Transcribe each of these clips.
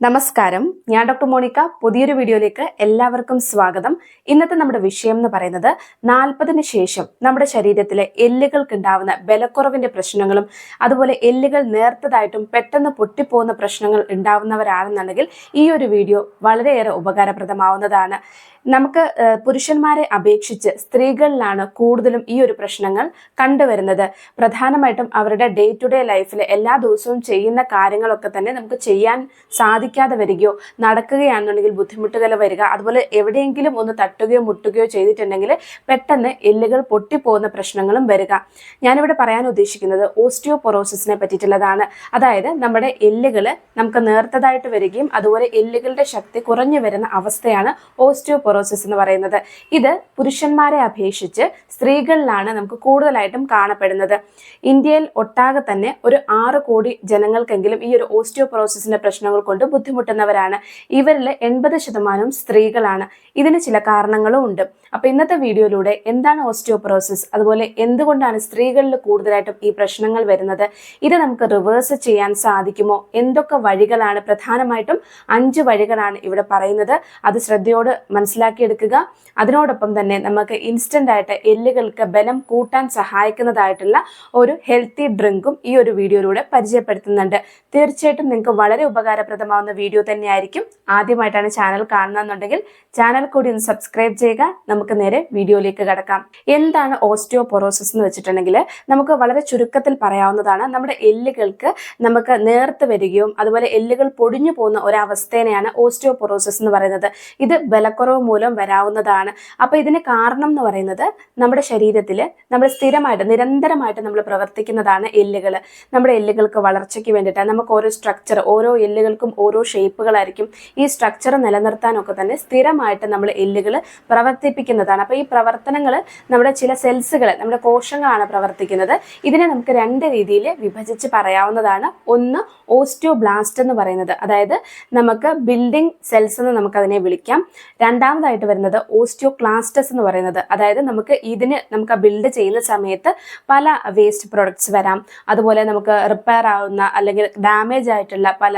നമസ്കാരം. ഞാൻ doctor Monica. പുതിയൊരു വീഡിയോയിലേക്ക് എല്ലാവർക്കും സ്വാഗതം. ഇന്നത്തെ നമ്മുടെ വിഷയം എന്ന് പറയുന്നത് നാൽപ്പതിന് ശേഷം നമ്മുടെ ശരീരത്തിലെ എല്ലുകൾക്ക് ഉണ്ടാവുന്ന ബലക്കുറവിന്റെ പ്രശ്നങ്ങളും അതുപോലെ എല്ലുകൾ നേർത്തതായിട്ടും പെട്ടെന്ന് പൊട്ടിപ്പോകുന്ന പ്രശ്നങ്ങൾ ഉണ്ടാവുന്നവരാണെന്നുണ്ടെങ്കിൽ ഈ ഒരു വീഡിയോ വളരെയേറെ ഉപകാരപ്രദമാവുന്നതാണ്. നമുക്ക് പുരുഷന്മാരെ അപേക്ഷിച്ച് സ്ത്രീകളിലാണ് കൂടുതലും ഈ ഒരു പ്രശ്നങ്ങൾ കണ്ടുവരുന്നത്. പ്രധാനമായിട്ടും അവരുടെ ഡേ ടു ഡേ ലൈഫിൽ എല്ലാ ദിവസവും ചെയ്യുന്ന കാര്യങ്ങളൊക്കെ തന്നെ നമുക്ക് ചെയ്യാൻ സാധിക്കാതെ വരികയോ നടക്കുകയാണെന്നുണ്ടെങ്കിൽ ബുദ്ധിമുട്ടുകൾ വരിക. അതുപോലെ എവിടെയെങ്കിലും ഒന്ന് തട്ടുകയോ മുട്ടുകയോ ചെയ്തിട്ടുണ്ടെങ്കിൽ പെട്ടെന്ന് എല്ലുകൾ പൊട്ടിപ്പോകുന്ന പ്രശ്നങ്ങളും വരിക. ഞാനിവിടെ പറയാൻ ഉദ്ദേശിക്കുന്നത് ഓസ്റ്റിയോപൊറോസിസിനെ പറ്റിയിട്ടുള്ളതാണ്. അതായത് നമ്മുടെ എല്ലുകൾ നമുക്ക് നേർത്തതായിട്ട് വരികയും അതുപോലെ എല്ലുകളുടെ ശക്തി കുറഞ്ഞു വരുന്ന അവസ്ഥയാണ് ഓസ്റ്റിയോപൊറോസിസ് എന്ന് പറയുന്നത്. ഇത് പുരുഷന്മാരെ അപേക്ഷിച്ച് സ്ത്രീകളിലാണ് നമുക്ക് കൂടുതലായിട്ടും കാണപ്പെടുന്നത്. ഇന്ത്യയിൽ ഒട്ടാകെ തന്നെ ഒരു ആറ് കോടി ജനങ്ങൾക്കെങ്കിലും ഈ ഒരു ഓസ്റ്റിയോപൊറോസിസിന്റെ പ്രശ്നങ്ങൾ കൊണ്ട് ബുദ്ധിമുട്ടുന്നവരാണ്. ഇവരിൽ എൺപത് ശതമാനവും സ്ത്രീകളാണ്. ഇതിന് ചില കാരണങ്ങളും ഉണ്ട്. അപ്പൊ ഇന്നത്തെ വീഡിയോയിലൂടെ എന്താണ് ഓസ്റ്റിയോപ്രോസിസ് അതുപോലെ എന്തുകൊണ്ടാണ് സ്ത്രീകളിൽ കൂടുതലായിട്ടും ഈ പ്രശ്നങ്ങൾ വരുന്നത്? ഇത് നമുക്ക് റിവേഴ്സ് ചെയ്യാൻ സാധിക്കുമോ? എന്തൊക്കെ വഴികളാണ്? പ്രധാനമായിട്ടും അഞ്ച് വഴികളാണ് ഇവിടെ പറയുന്നത്. അത് ശ്രദ്ധയോട് മനസ്സിലാക്കിയെടുക്കുക. അതിനോടൊപ്പം തന്നെ നമുക്ക് ഇൻസ്റ്റന്റ് ആയിട്ട് എല്ലുകൾക്ക് ബലം കൂട്ടാൻ സഹായിക്കുന്നതായിട്ടുള്ള ഒരു ഹെൽത്തി ഡ്രിങ്കും ഈ ഒരു വീഡിയോയിലൂടെ പരിചയപ്പെടുത്തുന്നുണ്ട്. തീർച്ചയായിട്ടും നിങ്ങൾക്ക് വളരെ ഉപകാരപ്രദമാവുന്ന വീഡിയോ തന്നെയായിരിക്കും ആദ്യമായിട്ടാണ് ചാനൽ കാണുന്നതെന്നുണ്ടെങ്കിൽ ചാനൽ കൂടി ഒന്ന് സബ്സ്ക്രൈബ് ചെയ്യുക. നമുക്ക് നേരെ വീഡിയോയിലേക്ക് കടക്കാം. എന്താണ് ഓസ്റ്റിയോപൊറോസിസ് എന്ന് വെച്ചിട്ടുണ്ടെങ്കിൽ നമുക്ക് വളരെ ചുരുക്കത്തിൽ പറയാവുന്നതാണ്. നമ്മുടെ എല്ലുകൾക്ക് നമുക്ക് നേർത്ത് വരികയും അതുപോലെ എല്ലുകൾ പൊടിഞ്ഞു പോകുന്ന ഒരവസ്ഥേനെയാണ് ഓസ്റ്റിയോപൊറോസിസ് എന്ന് പറയുന്നത്. ഇത് ബലക്കുറവ് മൂലം വരാവുന്നതാണ്. അപ്പോൾ ഇതിന് കാരണം എന്ന് പറയുന്നത് നമ്മുടെ ശരീരത്തിൽ നമ്മൾ സ്ഥിരമായിട്ട് നിരന്തരമായിട്ട് നമ്മൾ പ്രവർത്തിക്കുന്നതാണ് എല്ലുകൾ. നമ്മുടെ എല്ലുകൾക്ക് വളർച്ചയ്ക്ക് വേണ്ടിയിട്ട് നമുക്ക് ഓരോ സ്ട്രക്ചർ ഓരോ എല്ലുകൾക്കും ഓരോ ഷേപ്പുകളായിരിക്കും ഈ സ്ട്രക്ചർ നിലനിർത്താനൊക്കെ തന്നെ സ്ഥിരമായിട്ട് നമ്മൾ എല്ലുകൾ പ്രവർത്തിപ്പിക്കുന്നതാണ്. അപ്പോൾ ഈ പ്രവർത്തനങ്ങൾ നമ്മുടെ ചില സെൽസുകൾ നമ്മുടെ കോശങ്ങളാണ് പ്രവർത്തിക്കുന്നത്. ഇതിനെ നമുക്ക് രണ്ട് രീതിയിൽ വിഭജിച്ച് പറയാവുന്നതാണ്. ഒന്ന് ഓസ്റ്റിയോബ്ലാസ്റ്റ് എന്ന് പറയുന്നത്. അതായത് നമുക്ക് ബിൽഡിംഗ് സെൽസ് എന്ന് നമുക്ക് അതിനെ വിളിക്കാം. രണ്ടാമതായിട്ട് വരുന്നത് ഓസ്റ്റിയോക്ലാസ്റ്റസ് എന്ന് പറയുന്നത്. അതായത് നമുക്ക് ഇതിന് നമുക്ക് ബിൽഡ് ചെയ്യുന്ന സമയത്ത് പല വേസ്റ്റ് പ്രൊഡക്ട്സ് വരാം. അതുപോലെ നമുക്ക് റിപ്പയർ ആവുന്ന അല്ലെങ്കിൽ ഡാമേജ് ആയിട്ടുള്ള പല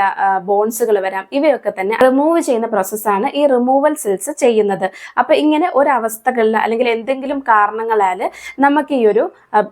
ബോൺസുകൾ വരാം. ഇവയൊക്കെ തന്നെ റിമൂവ് ചെയ്യുന്ന പ്രോസസ്സാണ് ഈ റിമൂവൽ സെൽസ് ചെയ്യുന്നത്. അപ്പൊ ഇങ്ങനെ ഒരവസ്ഥകളിൽ അല്ലെങ്കിൽ എന്തെങ്കിലും കാരണങ്ങളാൽ നമുക്ക് ഈ ഒരു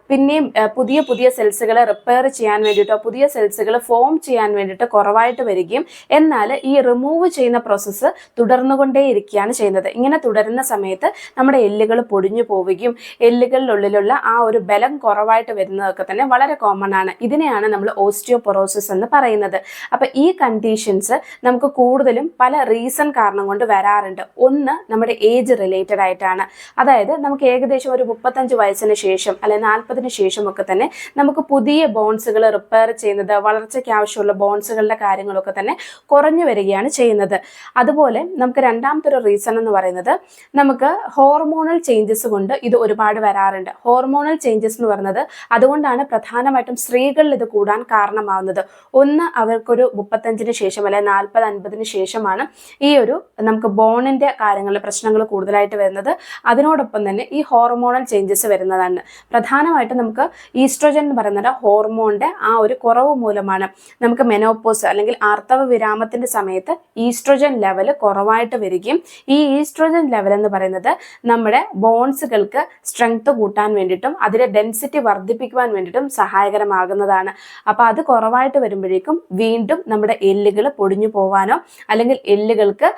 പിന്നെയും പുതിയ പുതിയ സെൽസുകളെ റിപ്പയർ ചെയ്യാൻ വേണ്ടിയിട്ടോ പുതിയ സെൽസുകൾ ഫോം ചെയ്യാൻ വേണ്ടിയിട്ട് കുറവായിട്ട് വരികയും എന്നാൽ ഈ റിമൂവ് ചെയ്യുന്ന പ്രോസസ്സ് തുടർന്നുകൊണ്ടേയിരിക്കുകയാണ് ചെയ്യുന്നത്. ഇങ്ങനെ തുടരുന്ന സമയത്ത് നമ്മുടെ എല്ലുകൾ പൊടിഞ്ഞു പോവുകയും എല്ലുകളിലുള്ളിലുള്ള ആ ഒരു ബലം കുറവായിട്ട് വരുന്നതൊക്കെ തന്നെ വളരെ കോമൺ ആണ്. ഇതിനെയാണ് നമ്മൾ ഓസ്റ്റിയോപൊറോസിസ് എന്ന് പറയുന്നത്. അപ്പൊ ഈ കണ്ടീഷൻസ് നമുക്ക് കൂടുതലും പല റീസൺ കാരണം കൊണ്ട് വരാറുണ്ട്. ഒന്ന് നമ്മുടെ ഏജ് റിലേറ്റഡ് ആയിട്ടാണ്. അതായത് നമുക്ക് ഏകദേശം ഒരു മുപ്പത്തഞ്ച് വയസ്സിന് ശേഷം അല്ലെങ്കിൽ നാൽപ്പതിന് ശേഷം ഒക്കെ തന്നെ നമുക്ക് പുതിയ ബോൺസുകൾ റിപ്പയർ ചെയ്യുന്നത് വളർച്ചയ്ക്ക് ആവശ്യമുള്ള ബോൺസുകളുടെ കാര്യങ്ങളൊക്കെ തന്നെ കുറഞ്ഞു വരികയാണ് ചെയ്യുന്നത്. അതുപോലെ നമുക്ക് രണ്ടാമത്തെ ഒരു റീസൺ എന്ന് പറയുന്നത് നമുക്ക് ഹോർമോണൽ ചേഞ്ചസ് കൊണ്ട് ഇത് ഒരുപാട് വരാറുണ്ട്. ഹോർമോണൽ ചേഞ്ചസ് എന്ന് പറയുന്നത് അതുകൊണ്ടാണ് പ്രധാനമായിട്ടും സ്ത്രീകളിൽ ഇത് കൂടാൻ കാരണമാവുന്നത്. ഒന്ന് അവർക്കൊരു മുപ്പത്തഞ്ചിന് ശേഷം അല്ലെ നാൽപ്പത് അൻപതിന് ശേഷമാണ് ഈ ഒരു നമുക്ക് ബോണിന്റെ കാര്യങ്ങൾ പ്രശ്നങ്ങൾ കൂടുതലായിട്ട് വരുന്നത്. അതിനോടൊപ്പം തന്നെ ഈ ഹോർമോണൽ ചേഞ്ചസ് വരുന്നതാണ്. പ്രധാനമായിട്ടും നമുക്ക് ഈസ്ട്രോജൻ എന്ന് പറയുന്നത് ഹോർമോണിന്റെ ആ ഒരു കുറവ് മൂലമാണ് നമുക്ക് മെനോപ്പോസ് അല്ലെങ്കിൽ ആർത്തവ വിരാമത്തിന്റെ സമയത്ത് ഈസ്ട്രോജൻ ലെവൽ കുറവായിട്ട് വരികയും ഈ ഈസ്ട്രോജൻ ലെവൽ എന്ന് പറയുന്നത് നമ്മുടെ ബോൺസുകൾക്ക് സ്ട്രെങ്ത് കൂട്ടാൻ വേണ്ടിയിട്ടും അതിന്റെ ഡെൻസിറ്റി വർദ്ധിപ്പിക്കുവാൻ വേണ്ടിയിട്ടും സഹായകരമാകുന്നതാണ്. അപ്പൊ അത് കുറവായിട്ട് വരുമ്പോഴേക്കും വീണ്ടും നമ്മുടെ എല്ലുകൾ പൊടിഞ്ഞു പോവാനോ അല്ലെങ്കിൽ എല്ലുകൾക്ക്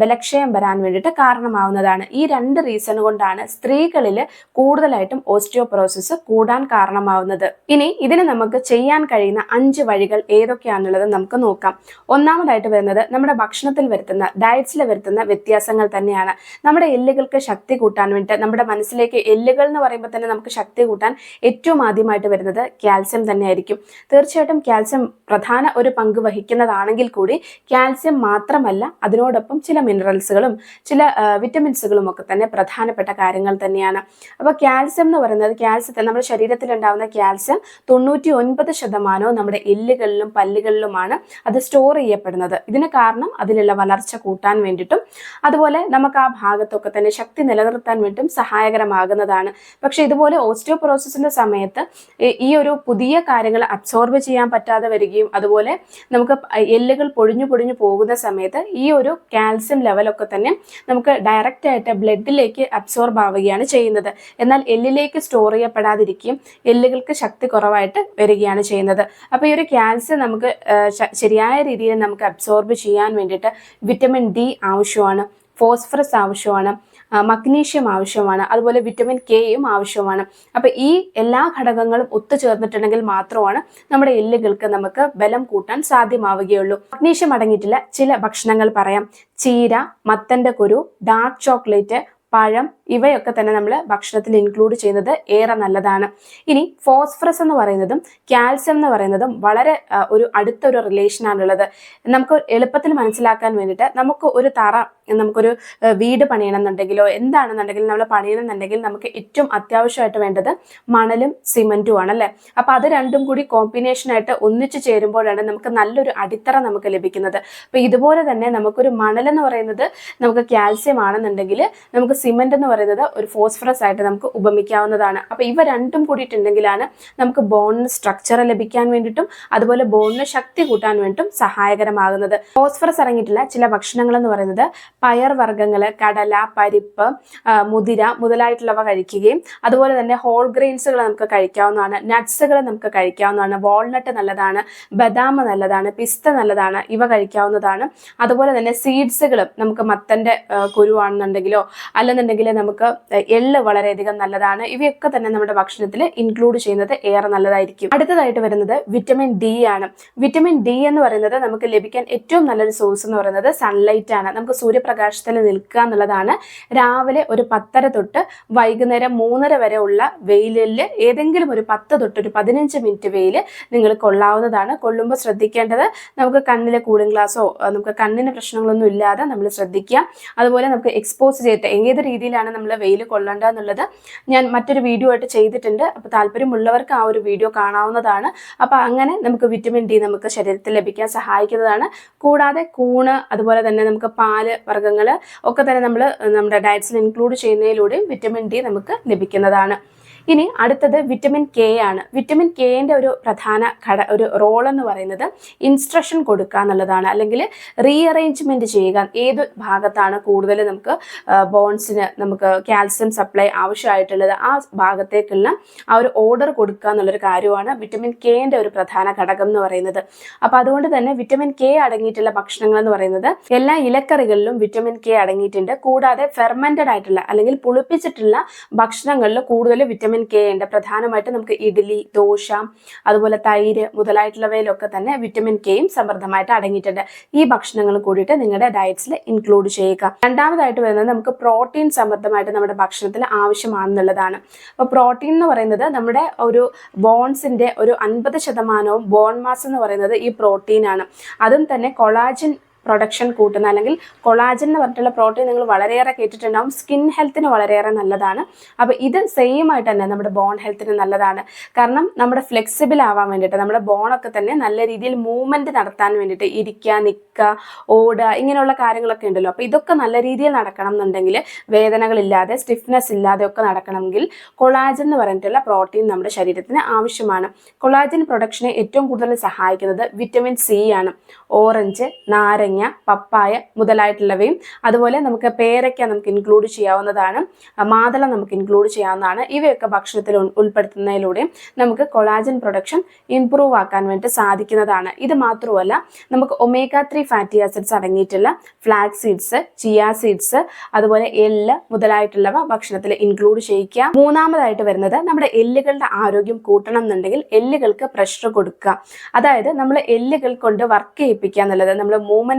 ബലക്ഷയം വരാൻ വേണ്ടിയിട്ട് കാരണമാവുന്നതാണ്. ഈ രണ്ട് റീസൺ കൊണ്ടാണ് സ്ത്രീകളിൽ കൂടുതലായിട്ടും ഓസ്റ്റിയോപ്രോസിസ് കൂടാൻ കാരണമാവുന്നത്. ഇനി ഇതിന് നമുക്ക് ചെയ്യാൻ കഴിയുന്ന അഞ്ച് വഴികൾ ഏതൊക്കെയാണുള്ളത് നമുക്ക് നോക്കാം. ഒന്നാമതായിട്ട് വരുന്നത് നമ്മുടെ ഭക്ഷണത്തിൽ വരുത്തുന്ന ഡയറ്റ്സിൽ വരുത്തുന്ന വ്യത്യാസങ്ങൾ തന്നെയാണ്. നമ്മുടെ എല്ലുകൾക്ക് ശക്തി കൂട്ടാൻ വേണ്ടിയിട്ട് നമ്മുടെ മനസ്സിലേക്ക് എല്ലുകൾ എന്ന് പറയുമ്പോൾ തന്നെ നമുക്ക് ശക്തി കൂട്ടാൻ ഏറ്റവും ആദ്യമായിട്ട് വരുന്നത് കാൽസ്യം തന്നെയായിരിക്കും. തീർച്ചയായിട്ടും കാൽസ്യം പ്രധാന ഒരു പങ്ക് വഹിക്കുന്നതാണെങ്കിൽ കൂടി കാൽസ്യം മാത്രമല്ല അതിനോടൊപ്പം ചില മിനറൽസുകളും ചില വിറ്റമിൻസുകളും ഒക്കെ തന്നെ പ്രധാനപ്പെട്ട കാര്യങ്ങൾ തന്നെയാണ്. അപ്പോൾ കാൽസ്യം എന്ന് പറയുന്നത് കാൽസ്യത്തെ നമ്മുടെ ശരീരത്തിൽ ഉണ്ടാകുന്ന കാൽസ്യം തൊണ്ണൂറ്റി ഒൻപത് ശതമാനവും നമ്മുടെ എല്ലുകളിലും പല്ലുകളിലുമാണ് അത് സ്റ്റോർ ചെയ്യപ്പെടുന്നത്. ഇതിന് കാരണം അതിലുള്ള വളർച്ച കൂട്ടാൻ വേണ്ടിയിട്ടും അതുപോലെ നമുക്ക് ആ ഭാഗത്തൊക്കെ തന്നെ ശക്തി നിലനിർത്താൻ വേണ്ടിയിട്ടും സഹായകരമാകുന്നതാണ്. പക്ഷെ ഇതുപോലെ ഓസ്റ്റിയോപ്രോസസിന്റെ സമയത്ത് ഈ- ഒരു പുതിയ കാര്യങ്ങൾ അബ്സോർബ് ചെയ്യാൻ പറ്റാതെ വരികയും അതുപോലെ നമുക്ക് എല്ലുകൾ പൊടിഞ്ഞു പൊടിഞ്ഞു പോകുന്ന സമയത്ത് ഈ ഒരു കാൽസ്യം ലെവലൊക്കെ തന്നെ നമുക്ക് ഡയറക്റ്റ് ആയിട്ട് ബ്ലഡിലേക്ക് അബ്സോർബ് ആവുകയാണ് ചെയ്യുന്നത്. എന്നാൽ എല്ലിലേക്ക് സ്റ്റോർ ചെയ്യപ്പെടാതിരിക്കുകയും എല്ലുകൾക്ക് ശക്തി കുറവായിട്ട് വരികയാണ് ചെയ്യുന്നത്. അപ്പോൾ ഈ ഒരു കാൽസ്യം നമുക്ക് ശരിയായ രീതിയിൽ നമുക്ക് അബ്സോർബ് ചെയ്യാൻ വേണ്ടിയിട്ട് വിറ്റമിൻ ഡി ആവശ്യമാണ് ഫോസ്ഫറസ് ആവശ്യമാണ് മഗ്നീഷ്യം ആവശ്യമാണ് അതുപോലെ വിറ്റമിൻ കെയും ആവശ്യമാണ്. അപ്പോൾ ഈ എല്ലാ ഘടകങ്ങളും ഒത്തുചേർന്നിട്ടുണ്ടെങ്കിൽ മാത്രമാണ് നമ്മുടെ എല്ലുകൾക്ക് നമുക്ക് ബലം കൂട്ടാൻ സാധ്യമാവുകയുള്ളൂ. മഗ്നീഷ്യം അടങ്ങിയിട്ടുള്ള ചില ഭക്ഷണങ്ങൾ പറയാം. ചീര മത്തന്റെ കുരു ഡാർക്ക് ചോക്ലേറ്റ് പഴം ഇവയൊക്കെ തന്നെ നമ്മൾ ഭക്ഷണത്തിൽ ഇൻക്ലൂഡ് ചെയ്യുന്നത് ഏറെ നല്ലതാണ്. ഇനി ഫോസ്ഫറസ് എന്ന് പറയുന്നതും കാൽസ്യം എന്ന് പറയുന്നതും വളരെ ഒരു അടുത്തൊരു റിലേഷനാണുള്ളത് നമുക്ക് എളുപ്പത്തിൽ മനസ്സിലാക്കാൻ വേണ്ടിയിട്ട് നമുക്ക് ഒരു തറ നമുക്കൊരു വീട് പണിയണമെന്നുണ്ടെങ്കിലോ എന്താണെന്നുണ്ടെങ്കിലും നമ്മൾ പണിയണമെന്നുണ്ടെങ്കിൽ നമുക്ക് ഏറ്റവും അത്യാവശ്യമായിട്ട് വേണ്ടത് മണലും സിമെന്റും ആണ് അല്ലേ? അപ്പം അത് രണ്ടും കൂടി കോമ്പിനേഷനായിട്ട് ഒന്നിച്ചു ചേരുമ്പോഴാണ് നമുക്ക് നല്ലൊരു അടിത്തറ നമുക്ക് ലഭിക്കുന്നത്. അപ്പോൾ ഇതുപോലെ തന്നെ നമുക്കൊരു മണൽ എന്ന് പറയുന്നത് നമുക്ക് കാൽസ്യം ആണെന്നുണ്ടെങ്കിൽ നമുക്ക് സിമെന്റ് എന്ന് പറയുന്നത് ഒരു ഫോസ്ഫറസ് ആയിട്ട് നമുക്ക് ഉപമിക്കാവുന്നതാണ്. അപ്പോൾ ഇവ രണ്ടും കൂടിയിട്ടുണ്ടെങ്കിലാണ് നമുക്ക് ബോണിന് സ്ട്രക്ചർ ലഭിക്കാൻ വേണ്ടിയിട്ടും അതുപോലെ ബോണിന് ശക്തി കൂട്ടാൻ വേണ്ടിയിട്ടും സഹായകരമാകുന്നത്. ഫോസ്ഫറസ് അടങ്ങിയിട്ടുള്ള ചില ഭക്ഷണങ്ങൾ എന്ന് പറയുന്നത് പയർ വർഗങ്ങൾ കടല പരിപ്പ് മുതിര മുതലായിട്ടുള്ളവ കഴിക്കുകയും അതുപോലെ തന്നെ ഹോൾ ഗ്രെയിൻസുകൾ നമുക്ക് കഴിക്കാവുന്നതാണ്. നട്ട്സുകൾ നമുക്ക് കഴിക്കാവുന്നതാണ്. വാൾനട്ട് നല്ലതാണ് ബദാം നല്ലതാണ് പിസ്ത നല്ലതാണ് ഇവ കഴിക്കാവുന്നതാണ്. അതുപോലെ തന്നെ സീഡ്സുകളും നമുക്ക് മത്തന്റെ കുരുവാണെന്നുണ്ടെങ്കിലോ കുരുവാണെന്നുണ്ടെങ്കിലോ അല്ലെന്നുണ്ടെങ്കിൽ നമുക്ക് എള്ള് വളരെയധികം നല്ലതാണ്. ഇവയൊക്കെ തന്നെ നമ്മുടെ ഭക്ഷണത്തിൽ ഇൻക്ലൂഡ് ചെയ്യുന്നത് ഏറെ നല്ലതായിരിക്കും. അടുത്തതായിട്ട് വരുന്നത് വിറ്റമിൻ ഡി ആണ്. വിറ്റമിൻ ഡി എന്ന് പറയുന്നത് നമുക്ക് ലഭിക്കാൻ ഏറ്റവും നല്ലൊരു സോഴ്സ് എന്ന് പറയുന്നത് സൺലൈറ്റ് ആണ്. നമുക്ക് സൂര്യപ്രകാശത്തിൽ നിൽക്കുക എന്നുള്ളതാണ്. രാവിലെ ഒരു പത്തര തൊട്ട് വൈകുന്നേരം മൂന്നര വരെ ഉള്ള വെയിലിൽ ഏതെങ്കിലും ഒരു പത്ത് തൊട്ട് ഒരു പതിനഞ്ച് മിനിറ്റ് വെയിൽ നിങ്ങൾ കൊള്ളാവുന്നതാണ്. കൊള്ളുമ്പോൾ ശ്രദ്ധിക്കേണ്ടത് നമുക്ക് കണ്ണിലെ കൂളിംഗ് ഗ്ലാസോ നമുക്ക് കണ്ണിന് പ്രശ്നങ്ങളൊന്നും ഇല്ലാതെ നമ്മൾ ശ്രദ്ധിക്കുക. അതുപോലെ നമുക്ക് എക്സ്പോസ് ചെയ്തിട്ട് ഏത് രീതിയിലാണ് നമ്മൾ വെയിൽ കൊള്ളേണ്ടത് എന്നുള്ളത് ഞാൻ മറ്റൊരു വീഡിയോ ആയിട്ട് ചെയ്തിട്ടുണ്ട്. അപ്പോൾ താല്പര്യമുള്ളവർക്ക് ആ ഒരു വീഡിയോ കാണാവുന്നതാണ്. അപ്പോൾ അങ്ങനെ നമുക്ക് വിറ്റമിൻ ഡി നമുക്ക് ശരീരത്തിൽ ലഭിക്കാൻ സഹായിക്കുന്നതാണ്. കൂടാതെ കൂണ് അതുപോലെ തന്നെ നമുക്ക് പാൽ വർഗങ്ങൾ ഒക്കെ തന്നെ നമ്മൾ നമ്മുടെ ഡയറ്റ്സിൽ ഇൻക്ലൂഡ് ചെയ്യുന്നതിലൂടെയും വിറ്റമിൻ ഡി നമുക്ക് ലഭിക്കുന്നതാണ്. ഇനി അടുത്തത് വിറ്റമിൻ കെ ആണ്. വിറ്റമിൻ കെന്റെ ഒരു പ്രധാന ഘട ഒരു റോൾ എന്ന് പറയുന്നത് ഇൻസ്ട്രക്ഷൻ കൊടുക്കുക എന്നുള്ളതാണ്. അല്ലെങ്കിൽ റീഅറേഞ്ച്മെന്റ് ചെയ്യുക ഏത് ഭാഗത്താണ് കൂടുതൽ നമുക്ക് ബോൺസിന് നമുക്ക് കാൽസ്യം സപ്ലൈ ആവശ്യമായിട്ടുള്ളത് ആ ഭാഗത്തേക്കുള്ള ആ ഒരു ഓർഡർ കൊടുക്കുക എന്നുള്ളൊരു കാര്യമാണ് വിറ്റമിൻ കെന്റെ ഒരു പ്രധാന ഘടകം എന്ന് പറയുന്നത്. അപ്പോൾ അതുകൊണ്ട് തന്നെ വിറ്റമിൻ കെ അടങ്ങിയിട്ടുള്ള ഭക്ഷണങ്ങൾ എന്ന് പറയുന്നത് എല്ലാ ഇലക്കറികളിലും വിറ്റമിൻ കെ അടങ്ങിയിട്ടുണ്ട്. കൂടാതെ ഫെർമെന്റഡ് ആയിട്ടുള്ള അല്ലെങ്കിൽ പുളിപ്പിച്ചിട്ടുള്ള ഭക്ഷണങ്ങളിൽ കൂടുതൽ വിറ്റമിൻ കെ ഉണ്ട് പ്രധാനമായിട്ട് നമുക്ക് ഇഡ്ഡലി ദോശ അതുപോലെ തൈര് മുതലായിട്ടുള്ളവയിലൊക്കെ തന്നെ വിറ്റമിൻ കെയും സമൃദ്ധമായിട്ട് അടങ്ങിയിട്ടുണ്ട്. ഈ ഭക്ഷണങ്ങൾ കൂടിയിട്ട് നിങ്ങളുടെ ഡയറ്റ്സിൽ ഇൻക്ലൂഡ് ചെയ്യുക. രണ്ടാമതായിട്ട് വരുന്നത് നമുക്ക് പ്രോട്ടീൻ സമൃദ്ധമായിട്ട് നമ്മുടെ ഭക്ഷണത്തിൽ ആവശ്യമാണെന്നുള്ളതാണ്. അപ്പോൾ പ്രോട്ടീൻ എന്ന് പറയുന്നത് നമ്മുടെ ഒരു ബോൺസിന്റെ ഒരു അൻപത് ശതമാനവും ബോൺ മാസ് എന്ന് പറയുന്നത് ഈ പ്രോട്ടീനാണ് അതും തന്നെ കൊളാജിൻ പ്രൊഡക്ഷൻ കൂട്ടുന്ന അല്ലെങ്കിൽ കൊളാജൻ എന്ന് പറഞ്ഞിട്ടുള്ള പ്രോട്ടീൻ നിങ്ങൾ വളരെയേറെ കേട്ടിട്ടുണ്ടാവും. സ്കിൻ ഹെൽത്തിന് വളരെയേറെ നല്ലതാണ്. അപ്പോൾ ഇത് സെയിം ആയിട്ട് തന്നെ നമ്മുടെ ബോൺ ഹെൽത്തിന് നല്ലതാണ്. കാരണം നമ്മുടെ ഫ്ലെക്സിബിൾ ആവാൻ വേണ്ടിയിട്ട് നമ്മുടെ ബോണൊക്കെ തന്നെ നല്ല രീതിയിൽ മൂവ്മെന്റ് നടത്താൻ വേണ്ടിയിട്ട് ഇരിക്കുക നിൽക്കുക ഓടുക ഇങ്ങനെയുള്ള കാര്യങ്ങളൊക്കെ ഉണ്ടല്ലോ. അപ്പോൾ ഇതൊക്കെ നല്ല രീതിയിൽ നടക്കണം എന്നുണ്ടെങ്കിൽ വേദനകളില്ലാതെ സ്റ്റിഫ്നെസ് ഇല്ലാതെ ഒക്കെ നടക്കണമെങ്കിൽ കൊളാജൻ എന്ന് പറഞ്ഞിട്ടുള്ള പ്രോട്ടീൻ നമ്മുടെ ശരീരത്തിന് ആവശ്യമാണ്. കൊളാജൻ പ്രൊഡക്ഷനെ ഏറ്റവും കൂടുതൽ സഹായിക്കുന്നത് വിറ്റമിൻ സി ആണ്. ഓറഞ്ച് നാരങ്ങ പപ്പായ മുതലായിട്ടുള്ളവയും അതുപോലെ നമുക്ക് പേരയ്ക്ക നമുക്ക് ഇൻക്ലൂഡ് ചെയ്യാവുന്നതാണ് മാതള നമുക്ക് ഇൻക്ലൂഡ് ചെയ്യാവുന്നതാണ്. ഇവയൊക്കെ ഭക്ഷണത്തിൽ ഉൾപ്പെടുത്തുന്നതിലൂടെ നമുക്ക് കൊളാജൻ പ്രൊഡക്ഷൻ ഇംപ്രൂവ് ആക്കാൻ വേണ്ടി സാധിക്കുന്നതാണ്. ഇത് മാത്രമല്ല നമുക്ക് ഒമേഗ ത്രീ ഫാറ്റി ആസിഡ്സ് അടങ്ങിയിട്ടുള്ള ഫ്ലാക്സ് സീഡ്സ് ചിയ സീഡ്സ് അതുപോലെ എല്ല് മുതലായിട്ടുള്ളവ ഭക്ഷണത്തിൽ ഇൻക്ലൂഡ് ചെയ്യിക്കുക. മൂന്നാമതായിട്ട് വരുന്നത് നമ്മുടെ എല്ലുകളുടെ ആരോഗ്യം കൂട്ടണം എന്നുണ്ടെങ്കിൽ എല്ലുകൾക്ക് പ്രഷർ കൊടുക്കുക. അതായത് നമ്മൾ എല്ലുകൾ കൊണ്ട് വർക്ക് ചെയ്യിപ്പിക്കുക എന്നുള്ളത് നമ്മൾ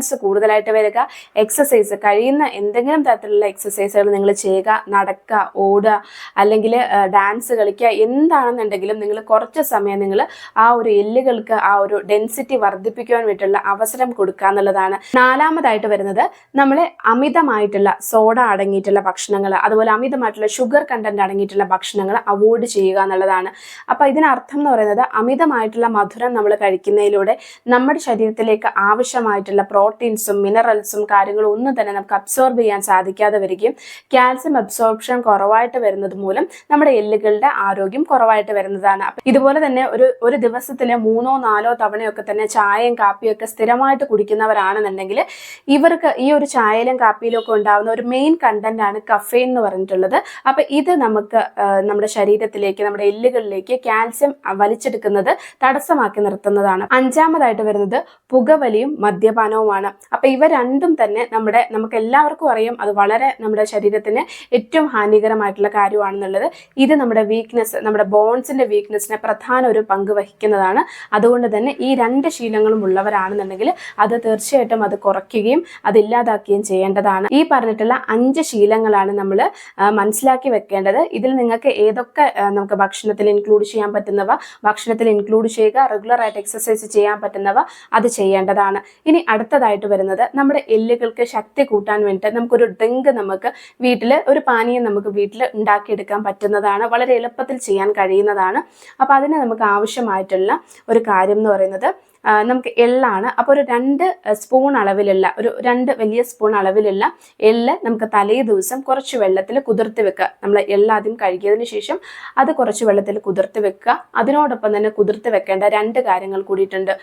മൂവ്മെന്റ്സ് കൂടുതലായിട്ട് വരിക. എക്സസൈസ് കഴിയുന്ന എന്തെങ്കിലും തരത്തിലുള്ള എക്സസൈസുകൾ നിങ്ങൾ ചെയ്യുക നടക്കുക ഓടുക അല്ലെങ്കിൽ ഡാൻസ് കളിക്കുക എന്താണെന്നുണ്ടെങ്കിലും നിങ്ങൾ കുറച്ച് സമയം നിങ്ങൾ ആ ഒരു എല്ലുകൾക്ക് ആ ഒരു ഡെൻസിറ്റി വർദ്ധിപ്പിക്കുവാൻ വേണ്ടിയിട്ടുള്ള അവസരം കൊടുക്കുക എന്നുള്ളതാണ്. നാലാമതായിട്ട് വരുന്നത് നമ്മൾ അമിതമായിട്ടുള്ള സോഡ അടങ്ങിയിട്ടുള്ള ഭക്ഷണങ്ങൾ അതുപോലെ അമിതമായിട്ടുള്ള ഷുഗർ കണ്ടന്റ് അടങ്ങിയിട്ടുള്ള ഭക്ഷണങ്ങൾ അവോയ്ഡ് ചെയ്യുക എന്നുള്ളതാണ്. അപ്പോൾ ഇതിനർത്ഥം എന്ന് പറയുന്നത് അമിതമായിട്ടുള്ള മധുരം നമ്മൾ കഴിക്കുന്നതിലൂടെ നമ്മുടെ ശരീരത്തിലേക്ക് ആവശ്യമായിട്ടുള്ള പ്രോട്ടീൻ പ്രോട്ടീൻസും മിനറൽസും കാര്യങ്ങളും ഒന്നും തന്നെ നമുക്ക് അബ്സോർബ് ചെയ്യാൻ സാധിക്കാതെ വരികയും കാൽസ്യം അബ്സോർപ്ഷൻ കുറവായിട്ട് വരുന്നത് മൂലം നമ്മുടെ എല്ലുകളുടെ ആരോഗ്യം കുറവായിട്ട് വരുന്നതാണ്. ഇതുപോലെ തന്നെ ഒരു ഒരു ദിവസത്തിന് മൂന്നോ നാലോ തവണയൊക്കെ തന്നെ ചായയും കാപ്പിയും ഒക്കെ സ്ഥിരമായിട്ട് കുടിക്കുന്നവരാണെന്നുണ്ടെങ്കിൽ ഇവർക്ക് ഈ ഒരു ചായയിലും കാപ്പിയിലും ഒക്കെ ഉണ്ടാകുന്ന ഒരു മെയിൻ കണ്ടന്റ് ആണ് കഫെയിൻ എന്ന് പറഞ്ഞിട്ടുള്ളത്. അപ്പൊ ഇത് നമുക്ക് നമ്മുടെ ശരീരത്തിലേക്ക് നമ്മുടെ എല്ലുകളിലേക്ക് കാൽസ്യം വലിച്ചെടുക്കുന്നത് തടസ്സമാക്കി നിർത്തുന്നതാണ്. അഞ്ചാമതായിട്ട് വരുന്നത് പുകവലിയും മദ്യപാനവുമാണ്. അപ്പൊ ഇവ രണ്ടും തന്നെ നമ്മുടെ നമുക്ക് എല്ലാവർക്കും അറിയാം അത് വളരെ നമ്മുടെ ശരീരത്തിന് ഏറ്റവും ഹാനികരമായിട്ടുള്ള കാര്യമാണെന്നുള്ളത്. ഇത് നമ്മുടെ വീക്ക്നെസ് നമ്മുടെ ബോൺസിന്റെ വീക്ക്നെസ്സിനെ പ്രധാന ഒരു പങ്ക് വഹിക്കുന്നതാണ്. അതുകൊണ്ട് തന്നെ ഈ രണ്ട് ശീലങ്ങളും ഉള്ളവരാണെന്നുണ്ടെങ്കിൽ അത് തീർച്ചയായിട്ടും അത് കുറയ്ക്കുകയും അത് ഇല്ലാതാക്കുകയും ചെയ്യേണ്ടതാണ്. ഈ പറഞ്ഞിട്ടുള്ള അഞ്ച് ശീലങ്ങളാണ് നമ്മൾ മനസ്സിലാക്കി വെക്കേണ്ടത്. ഇതിൽ നിങ്ങൾക്ക് ഏതൊക്കെ നമുക്ക് ഭക്ഷണത്തിൽ ഇൻക്ലൂഡ് ചെയ്യാൻ പറ്റുന്നവ ഭക്ഷണത്തിൽ ഇൻക്ലൂഡ് ചെയ്യുക റെഗുലർ ആയിട്ട് എക്സസൈസ് ചെയ്യാൻ പറ്റുന്നവ അത് ചെയ്യേണ്ടതാണ്. ഇനി അടുത്തതായിട്ട് വരുന്നത്. നമ്മുടെ എല്ലുകൾക്ക് ശക്തി കൂട്ടാൻ വേണ്ടിയിട്ട് നമുക്കൊരു ഡ്രിങ്ക് നമുക്ക് വീട്ടിൽ ഒരു പാനീയം നമുക്ക് വീട്ടിൽ ഉണ്ടാക്കിയെടുക്കാൻ പറ്റുന്നതാണ്. വളരെ എളുപ്പത്തിൽ ചെയ്യാൻ കഴിയുന്നതാണ്. അപ്പോൾ അതിന് നമുക്ക് ആവശ്യമായിട്ടുള്ള ഒരു കാര്യം എന്ന് പറയുന്നത് നമുക്ക് എള്ളാണ്. അപ്പോൾ ഒരു രണ്ട് സ്പൂൺ അളവിലുള്ള ഒരു രണ്ട് വലിയ സ്പൂൺ അളവിലുള്ള എള്ള് നമുക്ക് തലേ ദിവസം കുറച്ച് വെള്ളത്തിൽ കുതിർത്ത് വെക്കുക. നമ്മൾ എള്ള് ആദ്യം കഴുകിയതിന് ശേഷം അത് കുറച്ച് വെള്ളത്തിൽ കുതിർത്ത് വെക്കുക. അതിനോടൊപ്പം തന്നെ കുതിർത്ത് വെക്കേണ്ട രണ്ട് കാര്യങ്ങൾ കൂടിയിട്ടുണ്ട്.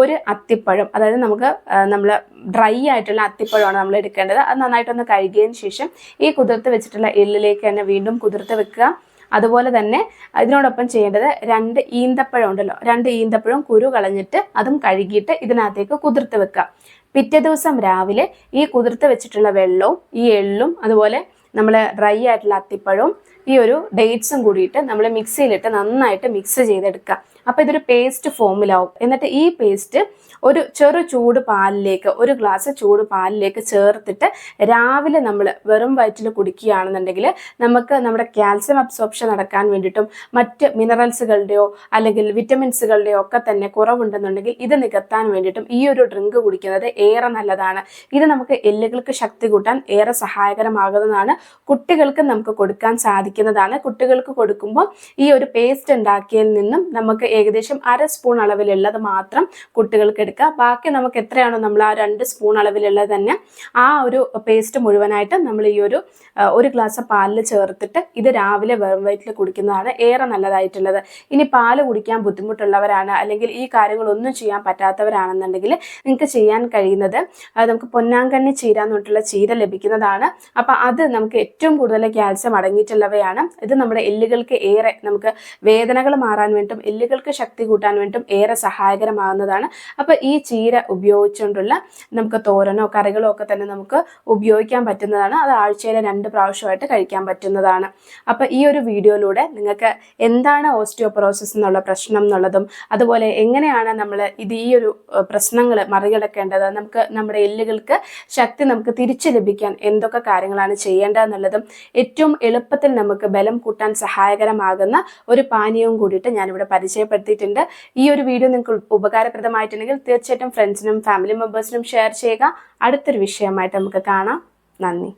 ഒരു അത്തിപ്പഴം അതായത് നമുക്ക് നമ്മൾ ഡ്രൈ ആയിട്ടുള്ള അത്തിപ്പഴമാണ് നമ്മൾ എടുക്കേണ്ടത്. അത് നന്നായിട്ടൊന്ന് കഴുകിയതിന് ശേഷം ഈ കുതിർത്ത് വെച്ചിട്ടുള്ള എല്ലിലേക്ക് തന്നെ വീണ്ടും കുതിർത്ത് വെക്കുക. അതുപോലെ തന്നെ ഇതിനോടൊപ്പം ചെയ്യേണ്ടത് രണ്ട് ഈന്തപ്പഴം ഉണ്ടല്ലോ. രണ്ട് ഈന്തപ്പഴം കുരു കളഞ്ഞിട്ട് അതും കഴുകിയിട്ട് ഇതിനകത്തേക്ക് കുതിർത്ത് വെക്കുക. പിറ്റേ ദിവസം രാവിലെ ഈ കുതിർത്ത് വെച്ചിട്ടുള്ള വെള്ളവും ഈ എള്ളും അതുപോലെ നമ്മൾ ഡ്രൈ ആയിട്ടുള്ള അത്തിപ്പഴവും ഈ ഒരു ഡേറ്റ്സും കൂടിയിട്ട് നമ്മൾ മിക്സിയിലിട്ട് നന്നായിട്ട് മിക്സ് ചെയ്തെടുക്കുക. അപ്പോൾ ഇതൊരു പേസ്റ്റ് ഫോമിലാവും എന്നിട്ട് ഈ പേസ്റ്റ് ഒരു ചെറു ചൂട് പാലിലേക്ക് ഒരു ഗ്ലാസ് ചൂട് പാലിലേക്ക് ചേർത്തിട്ട് രാവിലെ നമ്മൾ വെറും വയറ്റിൽ കുടിക്കുകയാണെന്നുണ്ടെങ്കിൽ നമുക്ക് നമ്മുടെ കാൽസ്യം അബ്സോർപ്ഷൻ നടക്കാൻ വേണ്ടിയിട്ടും മറ്റ് മിനറൽസുകളുടെയോ അല്ലെങ്കിൽ വിറ്റമിൻസുകളുടെയോ ഒക്കെ തന്നെ കുറവുണ്ടെന്നുണ്ടെങ്കിൽ ഇത് നികത്താൻ വേണ്ടിയിട്ടും ഈ ഒരു ഡ്രിങ്ക് കുടിക്കുന്നത് ഏറെ നല്ലതാണ്. ഇത് നമുക്ക് എല്ലുകൾക്ക് ശക്തി കൂട്ടാൻ ഏറെ സഹായകരമാകുന്നതാണ്. കുട്ടികൾക്ക് നമുക്ക് കൊടുക്കാൻ സാധിക്കുന്നതാണ്. കുട്ടികൾക്ക് കൊടുക്കുമ്പോൾ ഈ ഒരു പേസ്റ്റ് ഉണ്ടാക്കിയതിൽ നിന്നും നമുക്ക് ഏകദേശം അര സ്പൂൺ അളവിലുള്ളത് മാത്രം കുട്ടികൾക്ക് എടുക്കുക ബാക്കി നമുക്ക് എത്രയാണോ നമ്മൾ ആ രണ്ട് സ്പൂൺ അളവിലുള്ളത് തന്നെ ആ ഒരു പേസ്റ്റ് മുഴുവനായിട്ട് നമ്മൾ ഈ ഒരു ഒരു ഗ്ലാസ് പാലിൽ ചേർത്തിട്ട് ഇത് രാവിലെ വെറും വയറ്റിൽ കുടിക്കുന്നതാണ് ഏറെ നല്ലതായിട്ടുള്ളത്. ഇനി പാൽ കുടിക്കാൻ ബുദ്ധിമുട്ടുള്ളവരാണ് അല്ലെങ്കിൽ ഈ കാര്യങ്ങളൊന്നും ചെയ്യാൻ പറ്റാത്തവരാണെന്നുണ്ടെങ്കിൽ നിങ്ങൾക്ക് ചെയ്യാൻ കഴിയുന്നത് നമുക്ക് പൊന്നാങ്കണ്ണി ചീര എന്ന് പറഞ്ഞിട്ടുള്ള ചീര ലഭിക്കുന്നതാണ്. അപ്പം അത് നമുക്ക് ഏറ്റവും കൂടുതൽ കാൽസ്യം അടങ്ങിയിട്ടുള്ളവയാണ് ഇത് നമ്മുടെ എല്ലുകൾക്ക് ഏറെ നമുക്ക് വേദനകൾ മാറാൻ വേണ്ടിയിട്ടും എല്ലുകൾക്ക് ശക്തി കൂട്ടാൻ വേണ്ടിയിട്ടും ഏറെ സഹായകരമാകുന്നതാണ്. അപ്പോൾ ഈ ചീര ഉപയോഗിച്ചുകൊണ്ടുള്ള നമുക്ക് തോരനോ കറികളോ ഒക്കെ തന്നെ നമുക്ക് ഉപയോഗിക്കാൻ പറ്റുന്നതാണ്. അത് ആഴ്ചയിലെ രണ്ട് പ്രാവശ്യമായിട്ട് കഴിക്കാൻ പറ്റുന്നതാണ്. അപ്പോൾ ഈ ഒരു വീഡിയോയിലൂടെ നിങ്ങൾക്ക് എന്താണ് ഓസ്റ്റിയോപൊറോസിസ് എന്നുള്ള പ്രശ്നം എന്നുള്ളതും അതുപോലെ എങ്ങനെയാണ് നമ്മൾ ഇത് ഈ ഒരു പ്രശ്നങ്ങൾ മറികടക്കേണ്ടത് നമുക്ക് നമ്മുടെ എല്ലുകൾക്ക് ശക്തി നമുക്ക് തിരിച്ചു ലഭിക്കാൻ എന്തൊക്കെ കാര്യങ്ങളാണ് ചെയ്യേണ്ടതെന്നുള്ളതും ഏറ്റവും എളുപ്പത്തിൽ നമുക്ക് ബലം കൂട്ടാൻ സഹായകരമാകുന്ന ഒരു പാനീയവും കൂടിയിട്ട് ഞാനിവിടെ പരിചയപ്പെടുത്തിയിട്ടുണ്ട്. ഈ ഒരു വീഡിയോ നിങ്ങൾക്ക് ഉപകാരപ്രദമായിട്ടുണ്ടെങ്കിൽ തീർച്ചയായിട്ടും ഫ്രണ്ട്സിനും ഫാമിലി മെമ്പേഴ്സിനും ഷെയർ ചെയ്യുക. അടുത്തൊരു വിഷയമായിട്ട് നമുക്ക് കാണാം. നന്ദി.